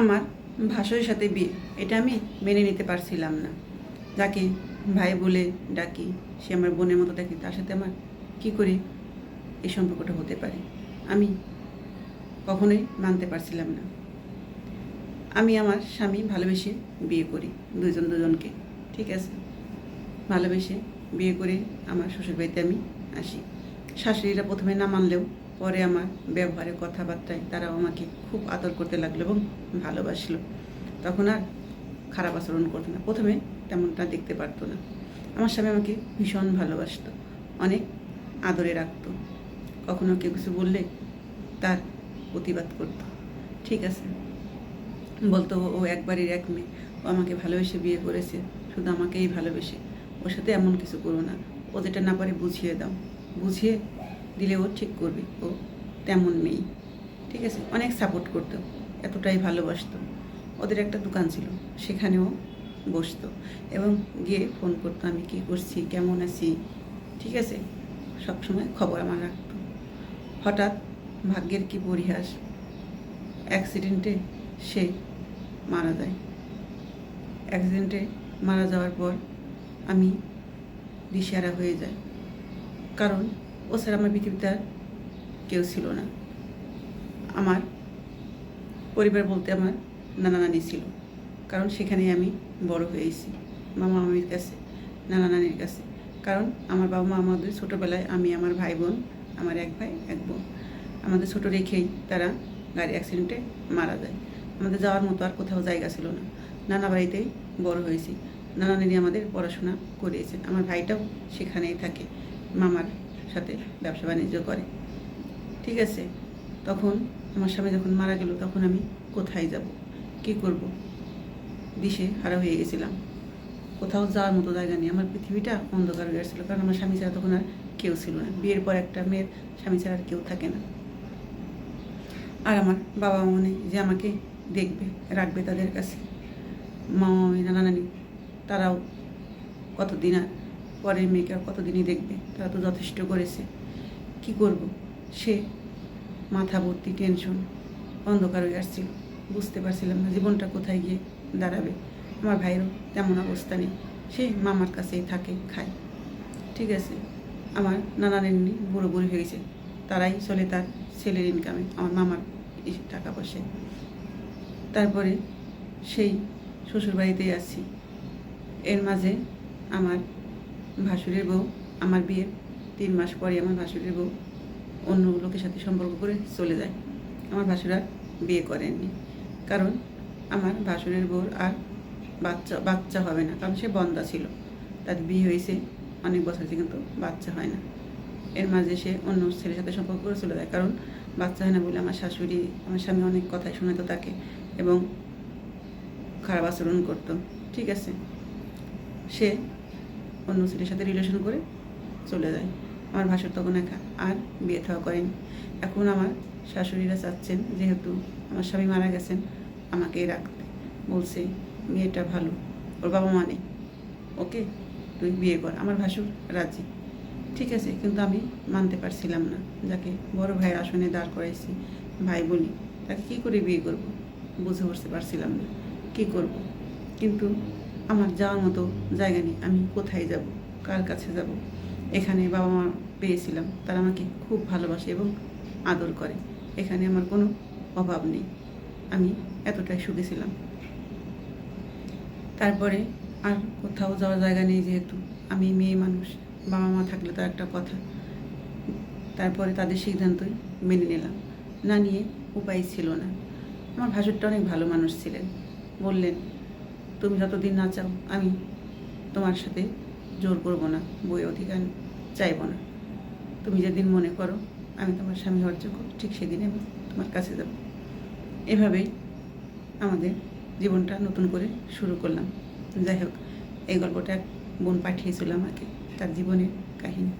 আমার ভাষার সাথে বিয়ে। এটা আমি মেনে নিতে পারছিলাম না। যাকে ভাই বলে ডাকি, সে আমার বোনের মতো দেখি, তার সাথে আমার কি করে এই সম্পর্কটা হতে পারে? আমি কখনোই মানতে পারছিলাম না। আমি আমার স্বামী ভালোবেসে বিয়ে করি দুজন দুজনকে, ঠিক আছে? ভালোবেসে বিয়ে করে আমার শ্বশুরবাড়িতে আমি আসি। শাশুড়িরা প্রথমে না মানলেও পরে আমার ব্যবহারে কথাবার্তায় তারাও আমাকে খুব আদর করতে লাগল এবং ভালোবাসলো। তখন আর খারাপ আচরণ করতো না। প্রথমে তেমনটা দেখতে পারতো না। আমার স্বামী আমাকে ভীষণ ভালোবাসতো, অনেক আদরে রাখতো। কখনো কেউ কিছু বললে তার প্রতিবাদ করতো। ঠিক আছে, বলতো ও একবারের এক মেয়ে। ও আমাকে ভালোবেসে বিয়ে করেছে, শুধু আমাকেই ভালোবেসে। ওর সাথে এমন কিছু করো না। ও যেটা না পারে বুঝিয়ে দাও। বুঝিয়ে দিলে ও ঠিক করবে। ও তেমন নেই। ঠিক আছে? অনেক সাপোর্ট করতো। এতটাই ভালোবাসতো। ওদের একটা দোকান ছিল। সেখানেও বসতো। এবং গিয়ে ফোন করতো, আমি কী করছি? কেমন আছি? ঠিক আছে? সবসময় খবর আমার রাখতো। হঠাৎ ভাগ্যের কি পরিহাস? অ্যাক্সিডেন্টে সে মারা যায়। অ্যাক্সিডেন্টে মারা যাওয়ার পর আমি দিশেহারা হয়ে যাই। কারণ ও ছাড়া আমার পৃথিবীতে আর কেউ ছিল না। আমার পরিবার বলতে আমার নানা নানি ছিল। কারণ সেখানেই আমি বড় হয়েছি। মামা মামির কাছে, নানা নানির কাছে। কারণ আমার বাবা মা আমাদের ছোটোবেলায় আমি, আমার ভাই বোন, আমার এক ভাই, এক বোন। আমাদের ছোটো রেখেই তারা গাড়ি অ্যাক্সিডেন্টে মারা যায়। আমাদের যাওয়ার মতো আর কোথাও জায়গা ছিল না। নানা বাড়িতেই বড় হয়েছি। নানা নানি আমাদের পড়াশোনা করিয়েছেন। আমার ভাইটাও সেখানেই থাকে। মামার সাথে ব্যবসা বাণিজ্য করে। ঠিক আছে? তখন আমার স্বামী যখন মারা গেল, তখন আমি কোথায় যাব? কি করব? দিশে হারা হয়ে গেছিলাম। কোথাও যাওয়ার মতো জায়গা নেই। আমার পৃথিবীটা অন্ধকার হয়ে গেছিল। কারণ আমার স্বামী ছাড়া তখন আর কেউ ছিল না। বিয়ের পর একটা মেয়ের স্বামী ছাড়া আর কেউ থাকে না। আর আমার বাবা মনে যে আমাকে দেখবে, রাখবে তাদের কাছে। মামা নানা নানি তারাও কতদিন আর পরের মেয়েকে আর কতদিনই দেখবে? তারা তো যথেষ্ট করেছে। কি করব? সে মাথা ভর্তি টেনশন অন্ধকার হয়ে আসছিল। বুঝতে পারছিলাম না জীবনটা কোথায় গিয়ে দাঁড়াবে। আমার ভাইয়েরও তেমন অবস্থা নেই। সে মামার কাছেই থাকে, খায়। ঠিক আছে, আমার নানা নানি বুড়ো বুড়ি হয়ে গেছে। তারাই চলে তার ছেলের ইনকামে আমার মামার টাকা পয়সায়। তারপরে সেই শ্বশুরবাড়িতেই আছি। এর মাঝে আমার ভাসুরের বউ, আমার বিয়ের তিন মাস পরে আমার ভাসুরের বউ অন্য লোকের সাথে সম্পর্ক করে চলে যায়। আমার ভাসুর বিয়ে করেননি। কারণ আমার ভাসুরের বউর আর বাচ্চা বাচ্চা হবে না। কারণ সে বন্দা ছিল। তার বিয়ে হয়েছে অনেক বছর থেকে, কিন্তু বাচ্চা হয় না। এর মাঝে সে অন্য ছেলের সাথে সম্পর্ক করে চলে যায়। কারণ বাচ্চা হয় না বলে আমার শাশুড়ি, আমার স্বামী অনেক কথাই শোনাতো তাকে এবং খারাপ আচরণ করতো। ঠিক আছে? সে অন্য ছেলের সাথে রিলেশন করে চলে যায়। আমার ভাসুর তখন একা আর বিয়ে থাওয়া করেনি। এখন আমার শাশুড়িরা চাচ্ছেন যেহেতু আমার স্বামী মারা গেছেন আমাকে রাখতে। বলছে, মেয়েটা ভালো, ওর বাবা মা নেই। ওকে, তুই বিয়ে কর। আমার ভাসুর রাজি। ঠিক আছে, কিন্তু আমি মানতে পারছিলাম না। যাকে বড় ভাইয়ের আসনে দাঁড় করাইছি, ভাই বলি, তাকে কী করে বিয়ে করব? বুঝে উঠতে পারছিলাম না। কী করব? কিন্তু আমার যাওয়ার মতো জায়গা নেই। আমি কোথায় যাব? কার কাছে যাব? এখানে বাবা মা পেয়েছিলাম। তারা আমাকে খুব ভালোবাসে এবং আদর করে। এখানে আমার কোনো অভাব নেই। আমি এতটাই সুখী ছিলাম। তারপরে আর কোথাও যাওয়ার জায়গা নেই যেহেতু। আমি মেয়ে মানুষ। বাবা মা থাকলে তো একটা কথা। তারপরে তাদের সিদ্ধান্তই মেনে নিলাম। না নিয়ে উপায় ছিল না। আমার ভাসুরটা অনেক ভালো মানুষ ছিলেন। বললেন তুমি যতদিন না চাও, আমি তোমার সাথে জোর করব না, বই অধিকার চাইব না। তুমি যেদিন মনে করো আমি তোমার স্বামী হওয়ার যোগ্য, ঠিক সেদিন আমি তোমার কাছে যাব। এভাবেই আমাদের জীবনটা নতুন করে শুরু করলাম। যাই হোক, এই গল্পটা এক বোন পাঠিয়েছিল আমাকে, তার জীবনের কাহিনী।